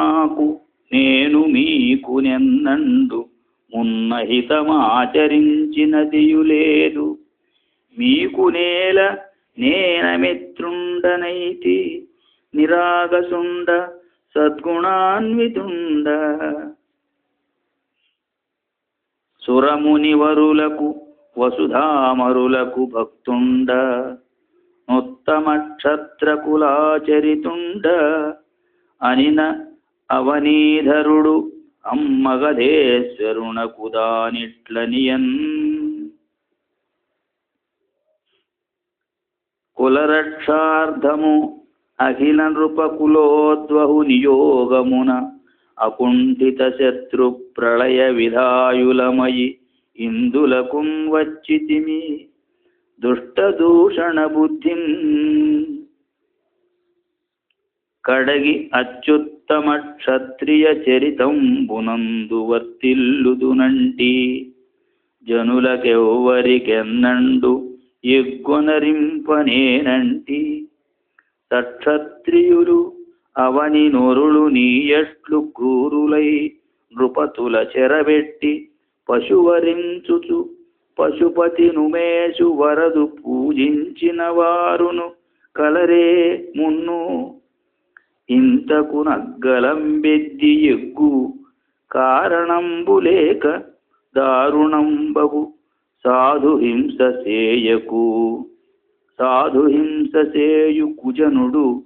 నాకు నేను మీకు నెన్నండు మున్నహితమాచరించినదియు లేదు మీకు నేల నేనమిత్రుండనైతి నిరాగసుండ సద్గుణాన్వితుండ. సురమునివరులకు వసుధామరులకు భక్తుండ. నొత్తమక్షత్రకులాచరితుండ అనిన అవనీధరుడు అమ్మగధేశ్వరునకు దానిట్లనియన్ కులరక్షార్థము అఖిల నృపకులోద్వహు నియోగమున అకుంఠిత శత్రు ప్రళయ విధాయులమయి ఇందులకుం వచ్చితిమి. దుష్టదూషణ బుద్ధిం అడగి అత్యుత్తమ క్షత్రియ చరితంబునందు వర్తిల్లుదునంటి జనులకెవ్వరికెన్నండు ఎగ్గొనరింపనేనంటి సక్షత్రియులు అవని నొరులు నీయట్లు క్రూరులై నృపతుల చెరబెట్టి పశువరించుచు పశుపతి నుమేషు వరదు పూజించిన వారును కలరే మున్ను ఇంతకు నగ్గలంబెద్ది ఎగ్గు. కారణంబులేక దారుణంబగు. సాధు హింస సేయకు. సాధు హింస సేయు కుజనుడు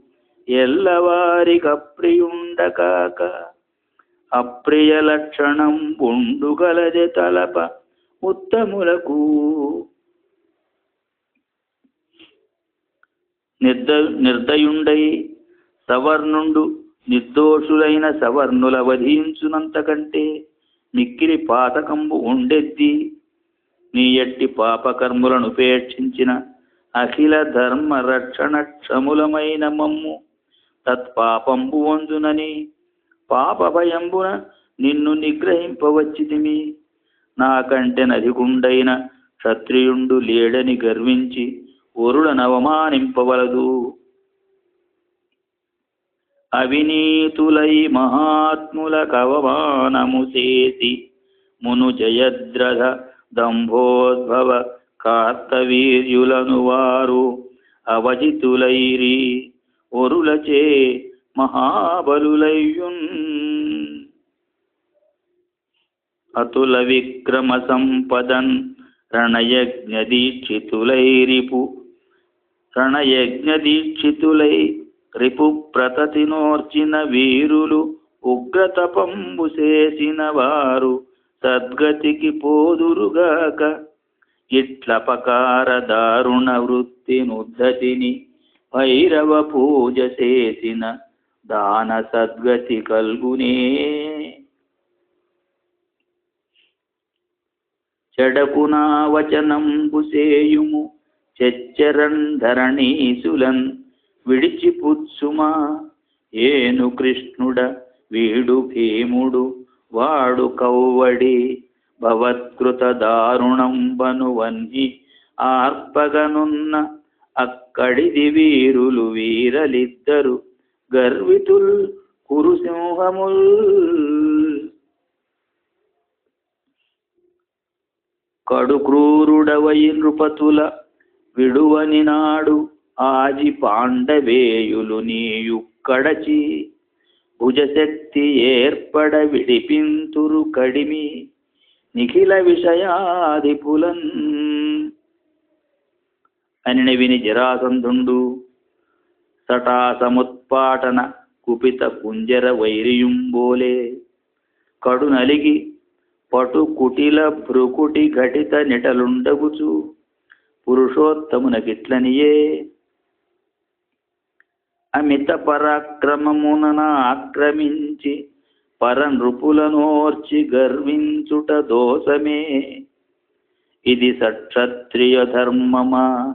ఎల్లవారికప్రియుండకాక అప్రియ లక్షణం ఉండుగలది తలప ఉత్తములకు. నిర్ద నిర్దయుండై సవర్ణుండు నిర్దోషులైన సవర్ణుల వధించునంతకంటే మిక్కిలి పాతకంబు ఉండెద్ది. నీ ఎట్టి పాపకర్ములను ఉపేక్షించిన అఖిల ధర్మ రక్షణ క్షములమైన మమ్ము తత్పాపంబు వందునని పాప భయంబున నిన్ను నిగ్రహింపవచ్చితిమి. నాకంటే నదిగుండైన క్షత్రియుండు లేడని గర్వించి ఒరుడనవమానింపవలదు. అవినీతులై మహాత్ముల కవమానము చేసి మును జయద్రథ దంభోద్భవ కార్తవీర్యులను వారు అవజితులైరి ఒరులచే మహాబలులయ్యున్. అతుల విక్రమ సంపదన్ రణయజ్ఞ దీక్షితులైరిపు రణయజ్ఞ దీక్షితులై రిపు ప్రతతినోర్చిన వీరులు ఉగ్రతపంబు చేసిన వారు సద్గతికి పోదురుగాక. ఇట్లపకార దారుణ వృత్తి నుద్ధతిని భైరవ పూజ చేసిన దాన సద్గతి కల్గునే. చెడకునా వచనంబు సేయుము చెచ్చరంధరణీసులన్ విడిచిపుచ్చుమా ఏను కృష్ణుడ వీడు భీముడు వాడు కౌవడి. భవత్కృత దారుణంబనువన్ని ఆర్పగనున్న అక్కడిది వీరులు వీరలిద్దరు. గర్వితుల్ కురుసింహముల్. కడు క్రూరుడవై నృపతుల విడువని నాడు ఆజి పాండవేయులు నీయుక్కడచి భుజశక్తి ఏర్పడ విడిపింతురు కడిమి నిఖిల విషయాధిపులన్ అని విని జరాసంధుండు సటాసముత్పాటన కుపిత కుంజర వైరియుంబోలే కడు నలిగి పటు కుటిల భ్రుకుటి ఘటిత నిటలుండగుచు పురుషోత్తమునకిట్లనియే. అమిత పరాక్రమమున ఆక్రమించి పర నృపులనోర్చి గర్వించుట దోషమే. ఇది సక్షత్రియ ధర్మమా?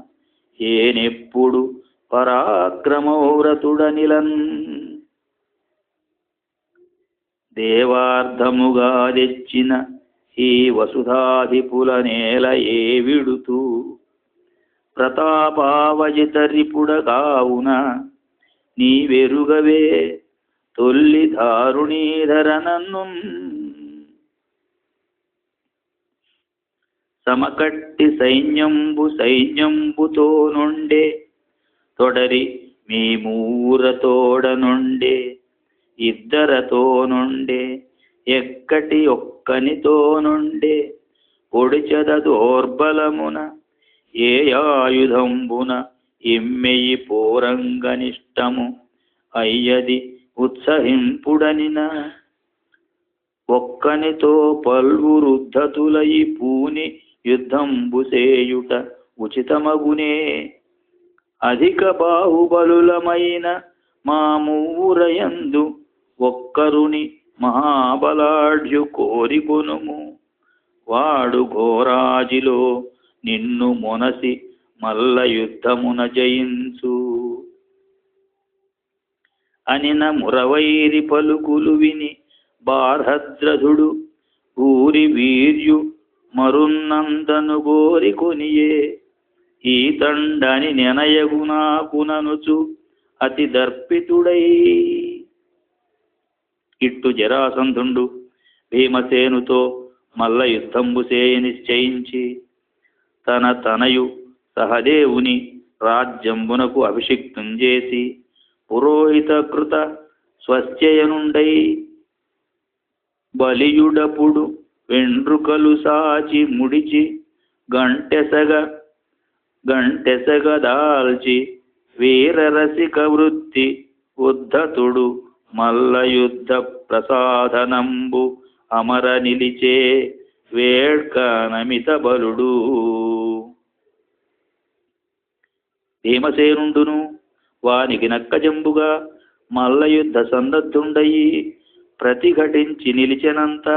ఏనెప్పుడు పరాక్రమౌరతుడనిలన్ దేవార్థముగా తెచ్చిన ఈ వసుధాధిపుల నేల ఏ విడుతూ? ప్రతాపావజితరిపుడ కావున నీవెరుగవే తొల్లి దారుణీధర నన్ను సమకట్టి సైన్యంబు సైన్యంబుతో నుండే తొడరి మీ మూరతోడ నుండే ఇద్దరతో నుండే ఎక్కటి ఒక్కనితో నుండే పొడిచద దోర్బలమున ఏ ఆయుధంబున ఎమ్మెయి పోరంగనిష్టము అయ్యది ఉత్సహింపుడనిన. ఒక్కనితో పల్వురుద్ధతులయి పూని యుద్ధంబుసేయుట ఉచితమగునే. అధిక బాహుబలులమైన మా మూరయందు ఒక్కరుని మహాబలాఢ్యు కోరికొనుము. వాడు ఘోరాజిలో నిన్ను మొనసి మల్ల యుద్ధమున జయించు. అనిన మురవైరి పలుకులు విని బార్హద్రథుడు ఊరి వీర్యు మరున్నందను గోరి కొనియే. ఈ తండని నెనయగునాకుననుచు అతి దర్పితుడై. ఇట్టు జరాసంధుండు భీమసేనుతో మల్ల యుద్ధంబు నిశ్చయించి తన తనయు సహదేవుని రాజ్యంబునకు అభిషిక్తం చేసి పురోహిత కృత స్వస్యయనుండై బలియుడపుడు వెండ్రుకలు సాచి ముడిచి గంటెసగ గంటెసగ దాల్చి వీరరసిక వృత్తి ఉద్ధతుడు మల్లయుద్ధ ప్రసాదనంబు అమర నిలిచే వేడ్క నమిత బలుడు. భీమసేనుండును వానికి నక్కజంబుగా మల్ల యుద్ధ సందద్ధుండయి ప్రతిఘటించి నిలిచెనంత.